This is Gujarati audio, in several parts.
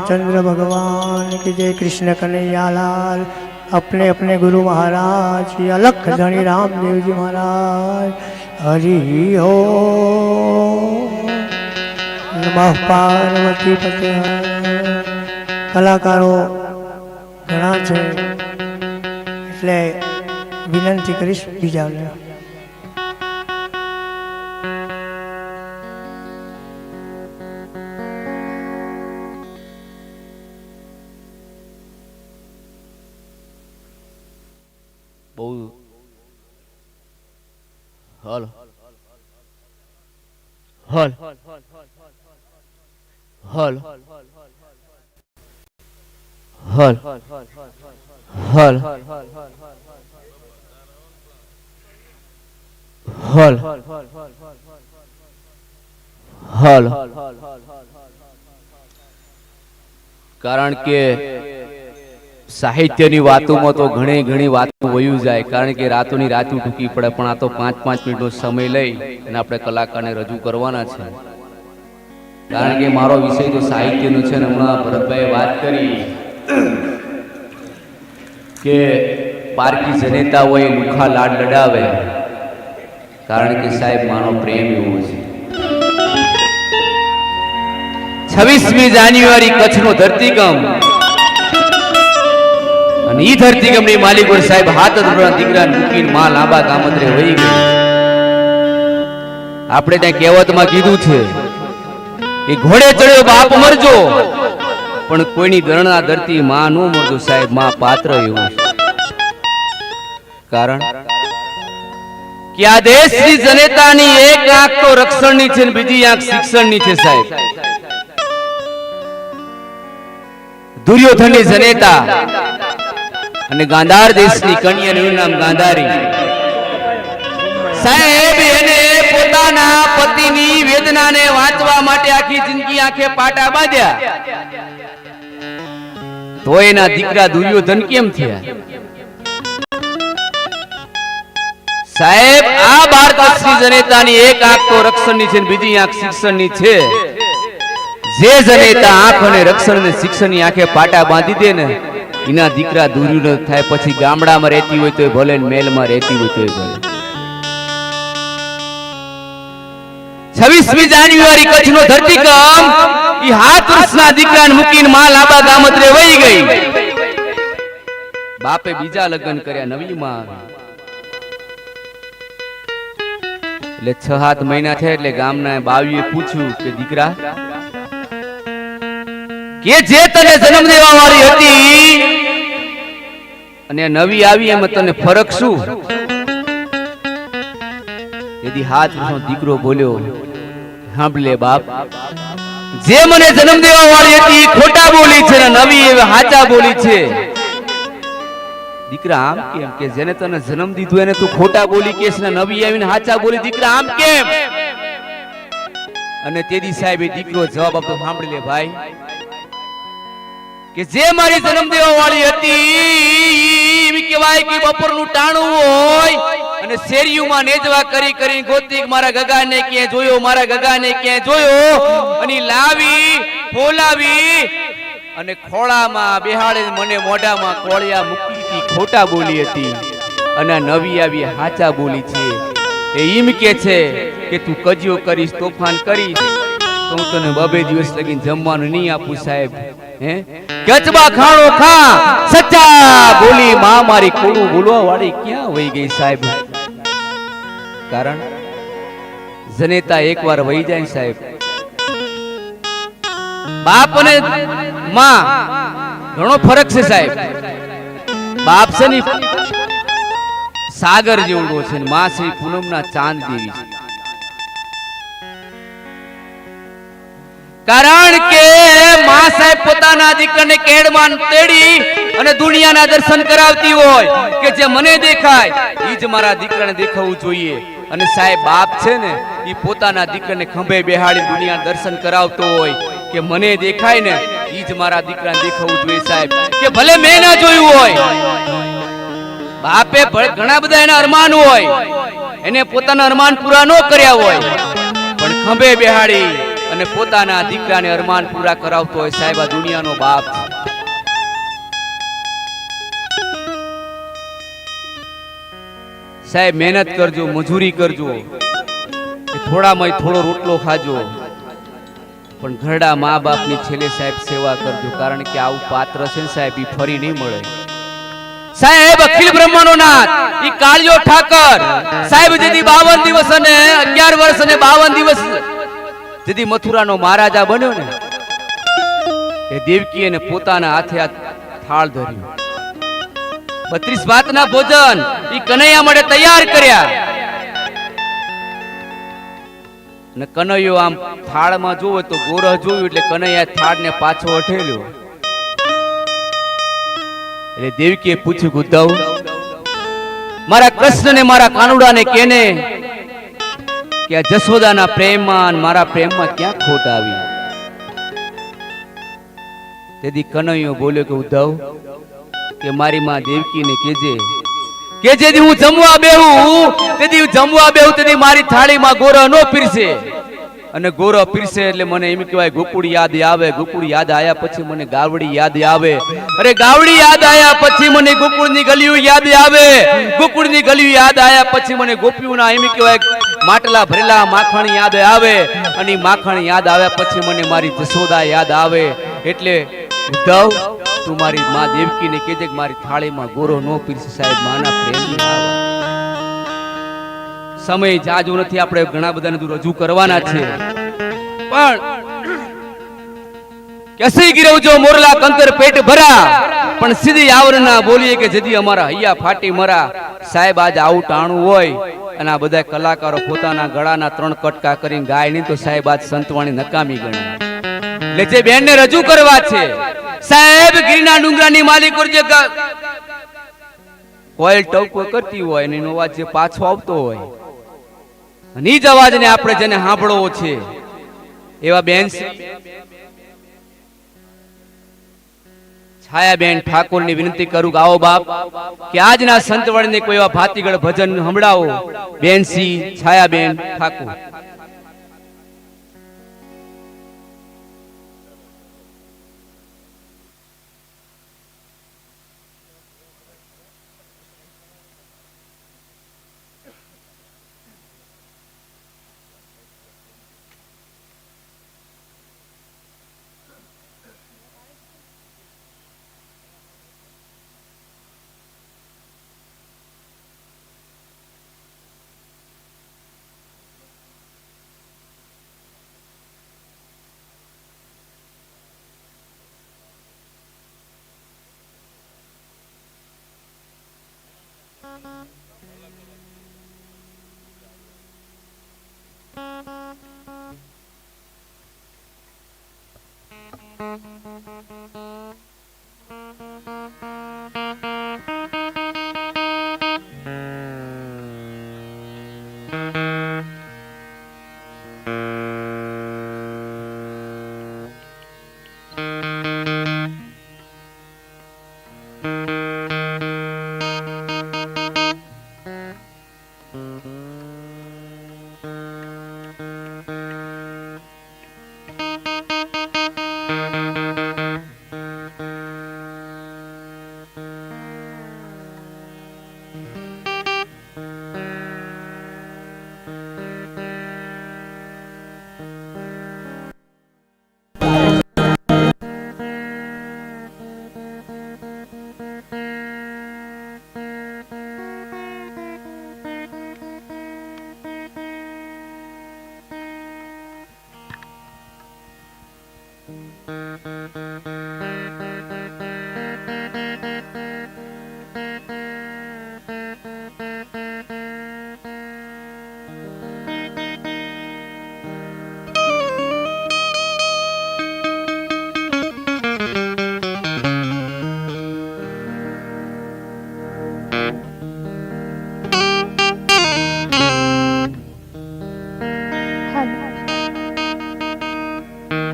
रामचंद्र भगवान की जय कृष्ण कन्हैया लाल अपने अपने गुरु महाराज की अलख धनी रामदेव जी महाराज हरि हो નમઃ પાર્વતી પતે કલાકારો ઘણા છે એટલે વિનંતી કરીશ બીજાને બહુ હલ હલ હલ હલ હલ હલ હલ કારણ કે સાહિત્યની વાતોમાં તો ઘણી ઘણી વાતો વયું જાય, કારણ કે રાતોની રાતું ટૂંકી પડે, પણ આ તો પાંચ પાંચ મિનિટનો સમય લઈ અને આપણે કલાકારને રજૂ કરવાના છે. કારણ કે મારો વિષય તો સાહિત્યનો છે ને હમણાં ભરતભાઈએ વાત કરી કે પારકી જનેતા હોય, લુખા લાડ લડાવે. કારણ કે સાહેબ મારો પ્રેમ એવો છે. છવ્વીસમી જાન્યુઆરી, કચ્છનો ધરતીકંપ. અને ઈ ધરતીકંપની માલિક પર સાહેબ હાથ ધોરણ દીકરા મૂકીને માં લાંબા કામતરે વહી ગઈ. આપણે ત્યાં કહેવતમાં કીધું છે કે ઘોડે ચડ્યો બાપ મરજો પણ કોઈની દરણા ધરતી માં નો મરજો સાહેબમાં પાત્ર એવું કારણ કે આ દેશની જનતાની એક આંખ તો રક્ષણની છે ને બીજી આંખ શિક્ષણની છે સાહેબ. દુર્યોધનની જનેતા અને ગાંધાર દેશની કન્યાનું નામ ગાંધારી. સાહેબ, એને પોતાના પતિની વેદનાને વાંચવા માટે આખી જિંદગી આંખે પાટા બાંધ્યા. તો એના દીકરા દુર્યોધન કેમ થયા? સાહેબ, આ ભારતની જનેતાની એક આંખ તો રક્ષણની છે ને બીજી આંખ શિક્ષણની છે. જે જનેતા આંખ અને રક્ષણ અને શિક્ષણની આંખે પાટા બાંધી દે ને એના દીકરા દુર્યોધન થાય, પછી ગામડામાં રહેતી હોય તો ભલે મેલમાં રહેતી હોય તો ભલે. છવ્વીસમી જાન્યુઆરી કચ્છનો ધરતીકમ એ હાથ વર્ષના દીકરાને મૂકીને માં લાંબા ગામત્રે વહી ગઈ. બાપે બીજા લગ્ન કર્યા નવી માં એટલે છ સાત મહિના થયા એટલે ગામના બાવીએ પૂછ્યું કે દીકરા કે જે તને જન્મ દેવા વાળી હતી અને નવી આવી એમાં તને ફરક શું? તેથી હાથ દીકરો બોલ્યો સાંભળે બાપ, જે મને જન્મ દેવા વાળી હતી, ખોટા બોલી છે નવી એ હાચા બોલી છે. દીકરા, આમ કેમ કે જેને તને જન્મ દીધો એને તું ખોટા બોલી કેસ ને નવી આવીને હાચા બોલી? દીકરા, આમ કેમ? અને તેદી સાહેબ એ દીકરો જવાબ આપતો સાંભળી લે ભાઈ કે જે મારી જન્મ વાળી હતી કહેવાય કે બપોરનું ટાણું હોય અને શેરીઓમાં નેજવા કરી કરી ગોતી મારા ગગાને ક્યાં જોયો, મારા ગગાને ક્યાં જોયો? અને લાવી, ફોલાવી અને ખોળામાં બેહાડે મને મોઢામાં કોળિયા મૂકી હતી, ખોટા બોલી હતી. અને નવી આવી હાચા બોલી છે. એ ઈમ કે છે કે તું કજિયો કરીશ, તોફાન કરીશ. તો હું તને બબે દિવસ લગીને જમવાનું નહીં આપું સાહેબ. કચબા ખાણો ખા, સચ્ચા બોલી માં મારી કોડું બોલવા વાળી ક્યાં વહી ગઈ સાહેબ? કારણ જનેતા એકવાર વહી જાય સાહેબ. બાપ અને માં, ઘણો ફરક છે સાહેબ. બાપ છે ની સાગર જેવડો છે માં છે પૂનમના ચાંદ જેવી છે. કારણ કે માં સાહેબ પોતાના દીકરાને કેડમાં તેડી અને દુનિયાના દર્શન કરાવતી હોય કે જે મને દેખાય એ જ મારા દીકરાને દેખાવું જોઈએ. અને સાહેબ, બાપ છે ને એ પોતાના દીકરાને ખંભે બેહાડી દુનિયા દર્શન કરાવતો હોય કે મને દેખાય ને એ જ મારા દીકરાને દેખાવું જોઈએ સાહેબ. કે ભલે મેં ના જોયું હોય, બાપે ઘણા બધા એના અરમાન હોય, એને પોતાના અરમાન પૂરા ન કર્યા હોય, પણ ખંભે બેહાડી અને પોતાના દીકરાને અરમાન પૂરા કરાવતો હોય સાહેબ, આ દુનિયાનો બાપ. સાહેબ, મહેનત કરજો, મજૂરી કરજો. થોડામાં થોડો રોટલો ખાજો. પણ ઘરડા મા બાપની છેલ્લે સાહેબ સેવા કરજો, કારણ કે આવું પાત્ર છે ને સાહેબ એ ફરી નહીં મળે. સાહેબ, અખિલ બ્રહ્માનો નાથ ઈ કાળિયો ઠાકર. સાહેબ, જેથી 52 દિવસ અને 11 વર્ષ અને 52 દિવસ જેથી મથુરાનો મહારાજા બન્યો ને, એ દેવકી એને પોતાના હાથે થાળ ધર્યું. બત્રીસ ભાતના ભોજન એ કનૈયા માટે તૈયાર કર્યા. ને કનૈયો આમ થાળમાં જોવે તો ગોરહ જોયું એટલે કનૈયા થાળને પાછો હઠેલ્યો. એટલે દેવકીએ પૂછ્યું ઉદ્ધવ મારા કૃષ્ણને, મારા કાનુડાને કેને કે આ જશોદાના પ્રેમમાં મારા પ્રેમમાં ક્યાં ખોટ આવી? તેથી કનૈયો બોલ્યો કે, ઉદ્ધવ, કે મારી માં દેવકીને કેજે કે જેથી હું જમવા બેહું. તેથી જમવા બેહું, તેથી મારી થાળીમાં ગોરો નો પીરશે અને ગોરો પીરશે એટલે મને એમ કહેવાય, ગોકુળ યાદ આવે, ગોકુળ યાદ આયા પછી મને ગાવડી યાદ આવે. અરે ગાવડી યાદ આયા પછી મને ગોકુળની ગલીઓ યાદ આવે. ગોકુળની ગલીઓ યાદ આયા પછી મને ગોપીઓના એમ કહેવાય માટલા ભરેલા માખણ યાદ આવે અને માખણ યાદ આવ્યા પછી મને મારી જશોદા યાદ આવે. એટલે ઉદ્ધવ, તું મારી માં દેવકીને કહેજે કે મારી થાળીમાં ગોરો નો પીરસે સાહેબ, માના પ્રેમની સમય જાજો નથી, આપણે ઘણા બધાને રજૂ કરવાના છે. પણ, કેસી ગિરવજો, મોરલા કંકર પેટ ભરા. પણ સીધી આવરના બોલીએ કે જેથી અમારા હૈયા ફાટી મરા. સાહેબ, આજ આવું ટાણું હોય અને આ બધા કલાકારો પોતાના ગળાના ત્રણ કટકા કરીને ગાય નહીં તો સાહેબ, આજ સંતવાણી નકામી ગણાય. એટલે જે બેન ને રજૂ કરવા છે. સાહેબ ગીરના ડુંગરાની માલિક જે કોઈલ ટવકો કરતી હોય અને એનો અવાજ જે પાછો આવતો હોય. અને જ જ અવાજને આપણે જેને સાંભળવો છે. એવા બેન છાયાબેન ઠાકોરની વિનંતી કરું આવો બાપ, કે આજના સંતવળને કોઈ એવા ભાતીગળ ભજન સંભળાવો. બેનસી Chhayaben Thakor. Thank mm -hmm. you.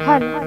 Hello.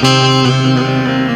Música